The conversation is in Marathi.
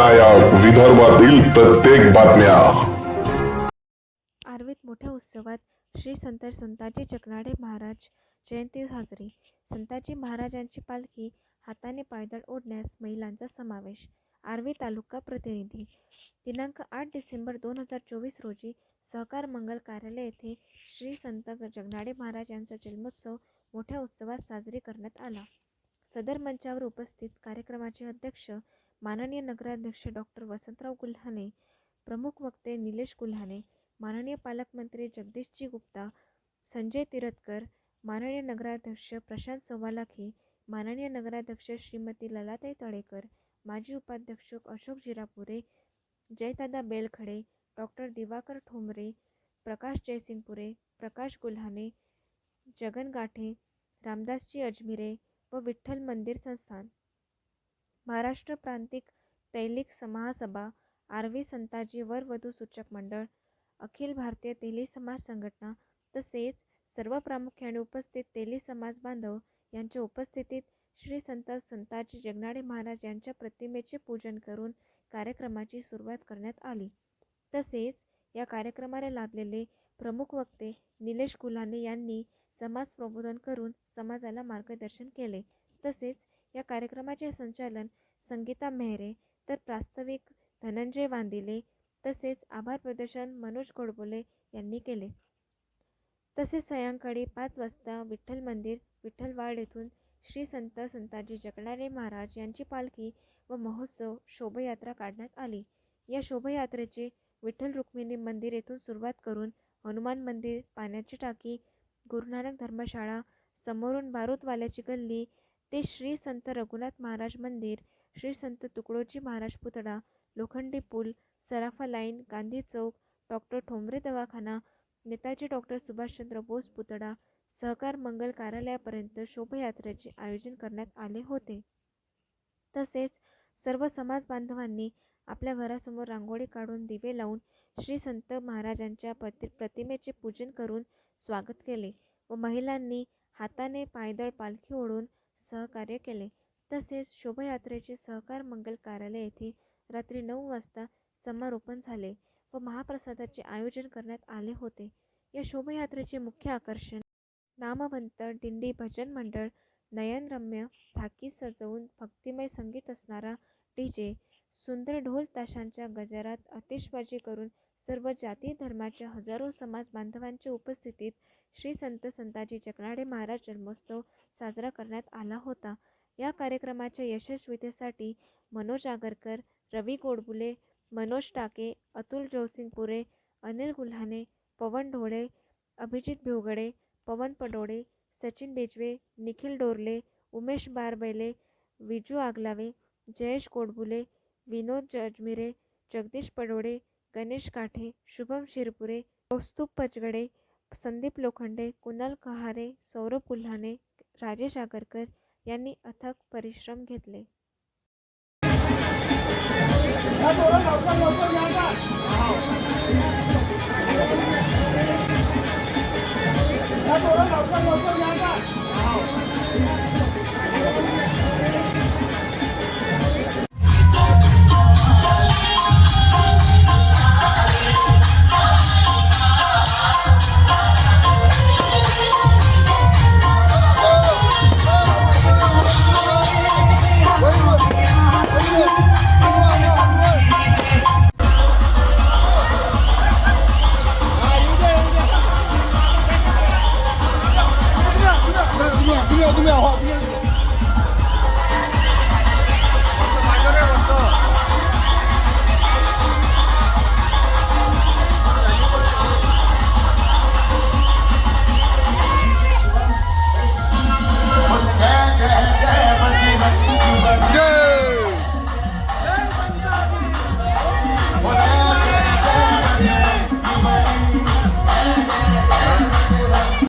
लोकनायक विदर्भातील प्रत्येक बातम्या. आर्वीत मोठ्या उत्सवात श्री संत संताजी जगनाडे महाराज जयंती साजरी. संताजी महाराजांची पालखी हाताने पायदळ ओढण्यास महिलांचा समावेश. आर्वी तालुका प्रतिनिधी. दिनांक आठ डिसेंबर दोन हजार चोवीस रोजी सहकार मंगल कार्यालय येथे श्री संत जगनाडे महाराज यांचा जन्मोत्सव मोठ्या उत्सवात साजरी करण्यात आला. सदर मंचावर उपस्थित कार्यक्रमाचे अध्यक्ष माननीय नगराध्यक्ष डॉक्टर वसंतराव गुल्हाने प्रमुख वक्ते निलेश गुल्हाने माननीय पालकमंत्री जगदीशजी गुप्ता संजय तिरतकर माननीय नगराध्यक्ष प्रशांत सवालाखी माननीय नगराध्यक्ष श्रीमती ललाताई तळेकर माजी उपाध्यक्ष अशोक जिरापुरे जयदादा बेलखडे डॉक्टर दिवाकर ठोंबरे प्रकाश जयसिंगपुरे प्रकाश गुल्हाने जगन गाठे रामदासजी अजमिरे व विठ्ठल मंदिर संस्थान. महाराष्ट्र प्रांतिक तैलिक महासभा आर्वी संताजी वरवधू सूचक मंडळ अखिल भारतीय तेली समाज संघटना तसेच सर्व प्रामुख्याने उपस्थित तेली समाज बांधव यांच्या उपस्थितीत श्री संत संताजी जगनाडे महाराज यांच्या प्रतिमेचे पूजन करून कार्यक्रमाची सुरुवात करण्यात आली. तसेच या कार्यक्रमाला लाभलेले प्रमुख वक्ते निलेश गुलाने यांनी समाज प्रबोधन करून समाजाला मार्गदर्शन केले. तसेच या कार्यक्रमाचे संचालन संगीता मेहरे तर प्रास्ताविक धनंजय वांदिले तसेच आभार प्रदर्शन मनोज गोडबोले यांनी केले. तसेच सायंकाळी पाच वाजता विठ्ठल मंदिर विठ्ठलवाड येथून श्री संत संताजी जगणारे महाराज यांची पालखी व महोत्सव शोभायात्रा काढण्यात आली. या शोभायात्रेचे विठ्ठल रुक्मिणी मंदिर येथून सुरुवात करून हनुमान मंदिर पाण्याची टाकी गुरुनानक धर्मशाळा समोरून बारूदवाल्याची गल्ली ते श्री संत रघुनाथ महाराज मंदिर श्री संत तुकडोजी महाराज पुतळा लोखंडी पूल सराफा लाईन गांधी चौक डॉक्टर ठोंबरे दवाखाना नेताजी डॉक्टर सुभाषचंद्र बोस पुतळा सहकार मंगल कार्यालयापर्यंत शोभायात्रेचे आयोजन करण्यात आले होते. तसेच सर्व समाज बांधवांनी आपल्या घरासमोर रांगोळी काढून दिवे लावून श्री संत महाराजांच्या प्रति प्रतिमेचे पूजन करून स्वागत केले व महिलांनी हाताने पायदळ पालखी ओढून सहकार्य केले. तसेच शोभायात्रेचे सहकार मंगल कार्यालय येथे रात्री नऊ वाजता समारोपण झाले व महाप्रसादाचे आयोजन करण्यात आले होते. या शोभायात्रेचे मुख्य आकर्षण नामवंत दिंडी भजन मंडळ नयनरम्य झाकी सजवून भक्तिमय संगीत असणारा डी जे सुंदर ढोल ताशांच्या गजरात आतिषबाजी करून सर्व जाती धर्माच्या हजारो समाज बांधवांच्या उपस्थितीत श्री संत संताजी जगनाडे महाराज जन्मोत्सव साजरा करण्यात आला होता. या कार्यक्रमाच्या यशस्वीतेसाठी मनोज आगरकर रवी गोडबुले मनोज टाके अतुल जोसिंगपुरे अनिल गुल्हाने पवन ढोळे अभिजित भिवगडे पवन पडोळे सचिन बेजवे निखिल डोरले उमेश बारबैले विजू आगलावे जयेश गोडबुले विनोद जजमिरे जगदीश पडोळे गणेश काठे शुभम शिरपुरे कौस्तुभ पचगडे संदीप लोखंडे कुणाल कहारे सौरभ गुल्हाने राजेश आगरकर यांनी अथक परिश्रम घेतले.